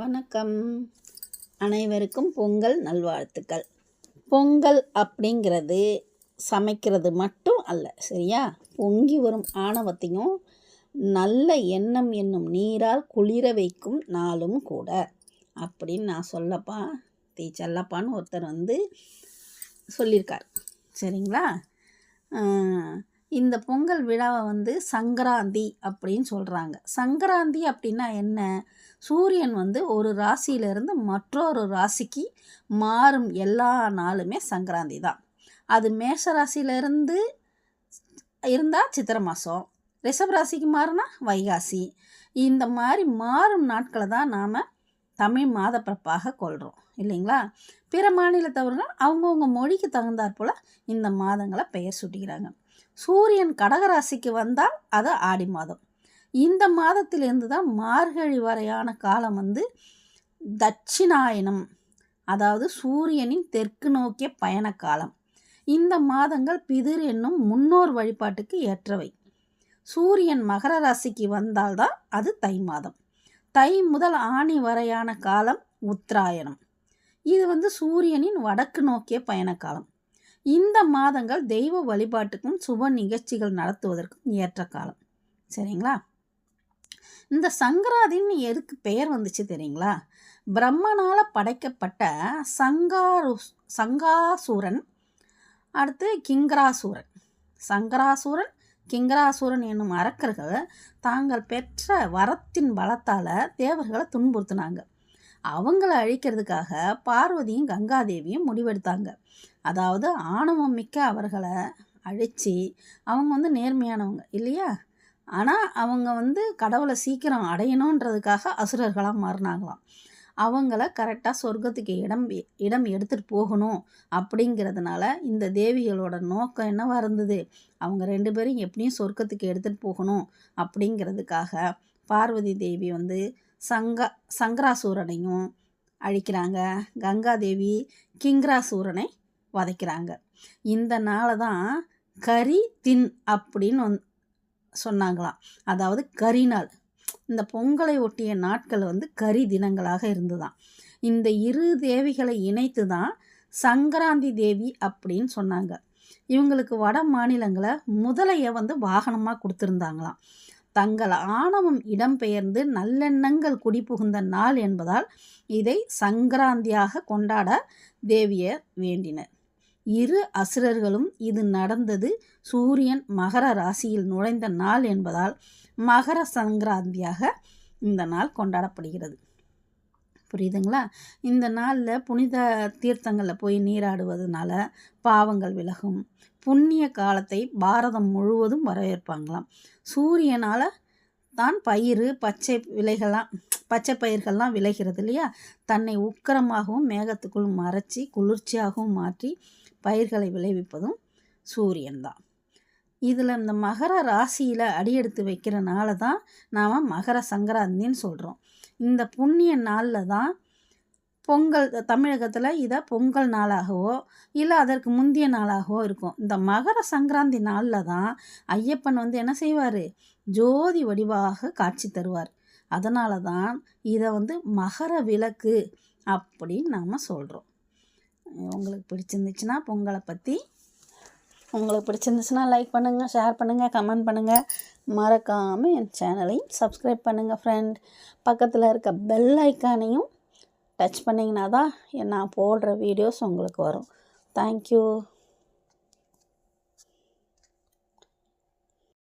வணக்கம். அனைவருக்கும் பொங்கல் நல்வாழ்த்துக்கள். பொங்கல் அப்படிங்கிறது சமைக்கிறது மட்டும் அல்ல சரியா? பொங்கி வரும் ஆணவத்தையும் நல்ல எண்ணம் என்னும் நீரால் குளிர வைக்கும் நாளும் கூட. அப்படின்னு நான் சொல்லப்பா தீ செல்லப்பான்னு ஒருத்தர் வந்து சொல்லியிருக்கார் சரிங்களா? இந்த பொங்கல் விழாவை வந்து சங்கராந்தி அப்படின்னு சொல்கிறாங்க சங்கராந்தி அப்படின்னா என்ன? சூரியன் வந்து ஒரு ராசியிலிருந்து மற்றொரு ராசிக்கு மாறும் எல்லா நாளுமே சங்கராந்தி தான். அது மேஷ ராசியிலிருந்து இருந்தால் சித்திரை மாதம் ரிஷப் ராசிக்கு மாறினா வைகாசி. இந்த மாதிரி மாறும் நாட்களை தான் நாம் தமிழ் மாதப்பிறப்பாக கொள்கிறோம் இல்லைங்களா? பிற மாநிலத்தவர்கள் அவங்கவுங்க மொழிக்கு தகுந்தாற் போல் இந்த மாதங்களை பெயர் சூட்டிக்கிறாங்க சூரியன் கடகராசிக்கு வந்தால் அது ஆடி மாதம். இந்த மாதத்திலிருந்து தான் மார்கழி வரையான காலம் வந்து தட்சிணாயனம் அதாவது சூரியனின் தெற்கு நோக்கிய பயண காலம். இந்த மாதங்கள் பிதிர் என்னும் முன்னோர் வழிபாட்டுக்கு ஏற்றவை. சூரியன் மகர ராசிக்கு வந்தால்தான் அது தை மாதம். தை முதல் ஆணி வரையான காலம் உத்தராயணம். இது வந்து சூரியனின் வடக்கு நோக்கிய பயண காலம். இந்த மாதங்கள் தெய்வ வழிபாட்டுக்கும் சுப நிகழ்ச்சிகள் நடத்துவதற்கும் ஏற்ற காலம். சரிங்களா? இந்த சங்கராதின்னு எதுக்கு பெயர் வந்துச்சு தெரியுங்களா? பிரம்மனால் படைக்கப்பட்ட சங்காரு சங்காசூரன் அடுத்து கிங்கராசூரன். சங்கராசூரன் கிங்கராசூரன் என்னும் அரக்கர்கள் தாங்கள் பெற்ற வரத்தின் பலத்தால் தேவர்களை துன்புறுத்தினாங்க. அவங்கள அழிக்கிறதுக்காக பார்வதியும் கங்காதேவியும் முடிவெடுத்தாங்க. அதாவது ஆணவம் மிக்க அவர்களை அழித்து அவங்க வந்து நேர்மையானவங்க இல்லையா? ஆனால் அவங்க வந்து கடவுளை சீக்கிரம் அடையணுன்றதுக்காக அசுரர்களாக மாறினாங்களாம். அவங்கள கரெக்டாக சொர்க்கத்துக்கு இடம் இடம் எடுத்துகிட்டு போகணும் அப்படிங்கிறதுனால இந்த தேவிகளோட நோக்கம் என்னவாக இருந்தது? அவங்க ரெண்டு பேரும் எப்படியும் சொர்க்கத்துக்கு எடுத்துகிட்டு போகணும் அப்படிங்கிறதுக்காக பார்வதி தேவி வந்து சங்கா சங்கராசூரனையும் அழிக்கிறாங்க. கங்காதேவி கிங்கராசூரனை வதைக்கிறாங்க. இந்த நாளை தான் கரி தின் அப்படின்னு வந் சொன்னாங்களாம். அதாவது கரி நாள். இந்த பொங்கலை ஒட்டிய நாட்கள் வந்து கரி தினங்களாக இருந்துதான். இந்த இரு தேவிகளை இணைத்து தான் சங்கராந்தி தேவி அப்படின்னு சொன்னாங்க. இவங்களுக்கு வட மாநிலங்களை முதலையை வந்து வாகனமாக கொடுத்துருந்தாங்களாம். தங்கள் ஆணவம் இடம்பெயர்ந்து நல்லெண்ணங்கள் குடிபுகுந்த நாள் என்பதால் இதை சங்கராந்தியாக கொண்டாட தேவியர் வேண்டினர். இரு அசுரர்களும் இது நடந்தது சூரியன் மகர ராசியில் நுழைந்த நாள் என்பதால் மகர சங்கராந்தியாக இந்த நாள் கொண்டாடப்படுகிறது. புரியுதுங்களா? இந்த நாளில் புனித தீர்த்தங்களில் போய் நீராடுவதனால பாவங்கள் விலகும். புண்ணிய காலத்தை பாரதம் முழுவதும் வரவேற்பாங்களாம். சூரியனால் தான் பயிர் பச்சை விலைகள்லாம் பச்சை பயிர்கள்லாம் விளைகிறது இல்லையா? தன்னை உக்கரமாகவும் மேகத்துக்குள் மறைச்சி குளிர்ச்சியாகவும் மாற்றி பயிர்களை விளைவிப்பதும் சூரியன்தான். இதில் இந்த மகர ராசியில் அடியெடுத்து வைக்கிறனால தான் நாம் மகர சங்கராந்தின்னு சொல்கிறோம் இந்த புண்ணிய நாளில் தான் பொங்கல் தமிழகத்தில் இதை பொங்கல் நாளாகவோ இல்லை அதற்கு முந்தைய நாளாகவோ இருக்கும். இந்த மகர சங்கராந்தி நாளில் தான் ஐயப்பன் வந்து என்ன செய்வார்? ஜோதி வடிவாக காட்சி தருவார். அதனால தான் இதை வந்து மகர விளக்கு அப்படின்னு நாம் சொல்கிறோம் உங்களுக்கு பிடிச்சிருந்துச்சுன்னா பொங்கலை பற்றி உங்களுக்கு பிடிச்சிருந்துச்சுன்னா லைக் பண்ணுங்கள் ஷேர் பண்ணுங்கள் கமெண்ட் பண்ணுங்கள் மறக்காமல் என் சேனலையும் சப்ஸ்கிரைப் பண்ணுங்கள் ஃப்ரெண்ட் பக்கத்தில் இருக்க பெல் ஐக்கானையும் டச் பண்ணிங்கன்னா தான் நான் போடுற வீடியோஸ் உங்களுக்கு வரும். தேங்க்யூ